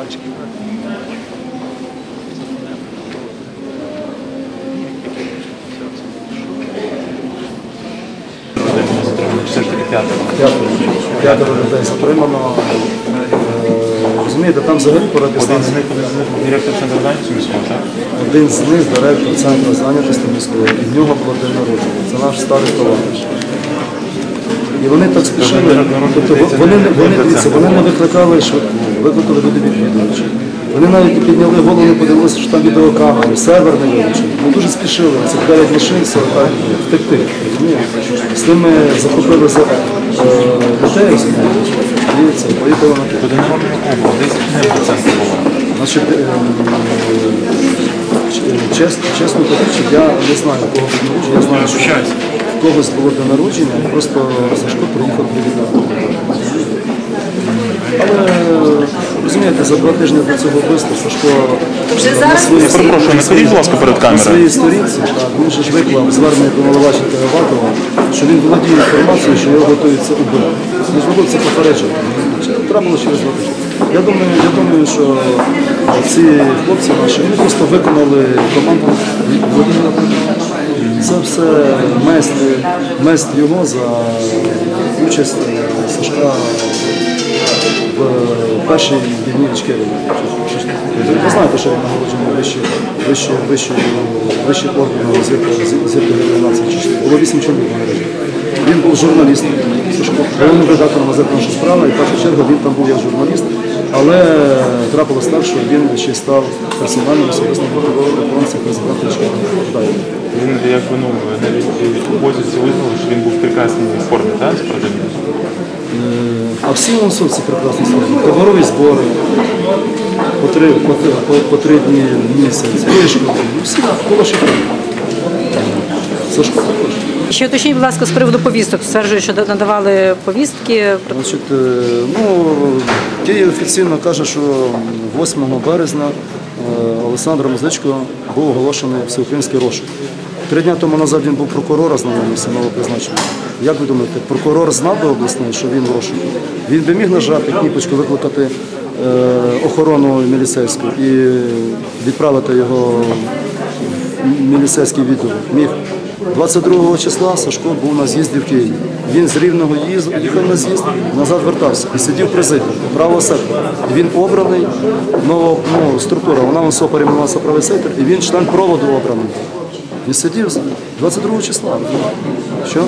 таки п'ятеро. Людей затримано. Е, Розумієте, там взагалі Один з них директор центру зайнятості міського, так? один з них директор центру зайнятості міської, і в нього було день народження. Це наш старий товариш. І вони так спішили, тобто вони, вони не викликали швидку, викликали люди відвідувачі. Вони навіть підняли голову, подивилися, що там відеокамери, сервер не вилучений. Вони дуже спішили, це 9 машин, 40 втекти. З ними захопили за е, людей, і поїхали на було. Значить, е, чесно, чесно кажучи, я не знаю, кого народження. Я знаю, що в когось було день народження, просто Сашко приїхав привітати. Розумієте, за два тижні до цього вбивства Сашко Вже на зараз своїй- Перепрошую, не ходіть, будь ласка, перед на камерою. своїй сторінці, так, він же ж виклав звернення до Маловаченка Авакова, що він володіє інформацією, що його готується убити. Міжнарод це попередження. Трапило через два тижні. Я думаю, я думаю, що ці хлопці наші вони просто виконали команду Володимира Путіна. Це все месть, месть його за участь Сашка в першій війні Ічкерії. Ви знаєте, що я нагороджений вищі, вище, вище, вище органу зірки нації Чечні. Було вісім чоловік нагороджених. Він був журналістом, головним редактором газети «Наша справа», і в першу чергу він там був як журналіст, але трапилось так, що він ще став персональним особистим охоронцем президента Ічкерії. Він якби ну навіть у позиції визнали, що він був в прекрасній формі, так, спортивній? А всі онсовці прекрасно служать. Таборові збори по три, по, по, по три дні в місяць, вишку, всі коло шифру. Сашко також. Ще уточніть, будь ласка, з приводу повісток. Стверджують, що надавали повістки. Значить, е, ну, Київ офіційно каже, що 8 березня е, Олександр Музичко був оголошений всеукраїнський розшук. Три дні тому назад він був прокурора з нового новопризначений. Як ви думаєте, прокурор знав би обласний, що він в розшуку? Він би міг нажати кніпочку, викликати е, охорону міліцейську і відправити його в міліцейський відділ. Міг. 22 числа Сашко був на з'їзді в Києві. Він з Рівного їзду їхав на з'їзд, назад вертався і сидів президент правого сектора. Він обраний, нова ну, структура, вона в СО перейменувалася правий сектор, і він член проводу обраний. Він сидів 22 числа. Що?